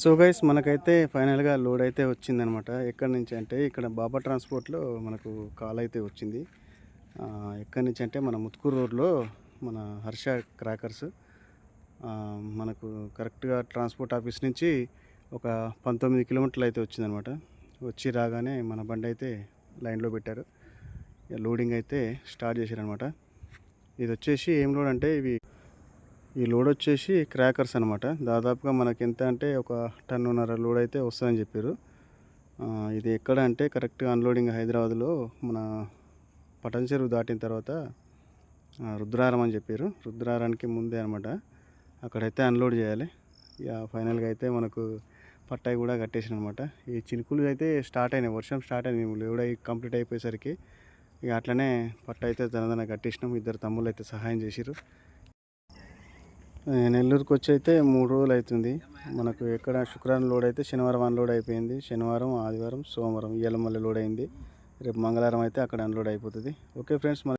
So guys మనకైతే ఫైనల్గా load అయితే వచ్చిందనమాట. ఎక్కడి నుంచి అంటే ఇక్కడ బాబా ట్రాన్స్పోర్ట్లో మనకు కాల్ అయితే వచ్చింది. ఎక్కడి నుంచి అంటే మన ముత్కూరు రోడ్లో మన హర్ష క్రాకర్స్. మనకు కరెక్ట్గా ట్రాన్స్పోర్ట్ ఆఫీస్ నుంచి ఒక పంతొమ్మిది కిలోమీటర్లు అయితే వచ్చిందనమాట. వచ్చి రాగానే మన బండి అయితే లైన్లో పెట్టారు. లోడింగ్ అయితే స్టార్ట్ చేశారనమాట. ఇది వచ్చేసి ఏం లోడ్ అంటే ఇవి ఈ లోడ్ వచ్చేసి క్రాకర్స్ అనమాట దాదాపుగా మనకి ఎంత అంటే ఒక టన్నున్నర లోడ్ అయితే వస్తుందని చెప్పారు. ఇది ఎక్కడ అంటే కరెక్ట్గా అన్లోడింగ్ హైదరాబాద్లో మన పటన్ చెరువు దాటిన తర్వాత రుద్రారం అని చెప్పారు. రుద్రారానికి ముందే అనమాట అక్కడైతే అన్లోడ్ చేయాలి. ఇక ఫైనల్గా అయితే మనకు పట్టాయి కూడా కట్టేసాను అనమాట ఈ చినుకులు అయితే స్టార్ట్ అయినాయి. వర్షం స్టార్ట్ అయింది లోడ్ అయి కంప్లీట్ అయిపోయేసరికి ఇక అట్లనే పట్ట అయితే దనదన కట్టేసినాం. ఇద్దరు తమ్ముళ్ళు అయితే సహాయం చేసిరు నెల్లూరుకి వచ్చి అయితే మూడు రోజులు అవుతుంది మనకు ఎక్కడ శుక్రవారం లోడ్ అయితే శనివారం అన్లోడ్ అయిపోయింది. శనివారం ఆదివారం సోమవారం ఇవాళ మళ్ళీ లోడ్ అయింది. రేపు మంగళవారం అయితే అక్కడ అన్లోడ్ అయిపోతుంది. ఓకే ఫ్రెండ్స్ మన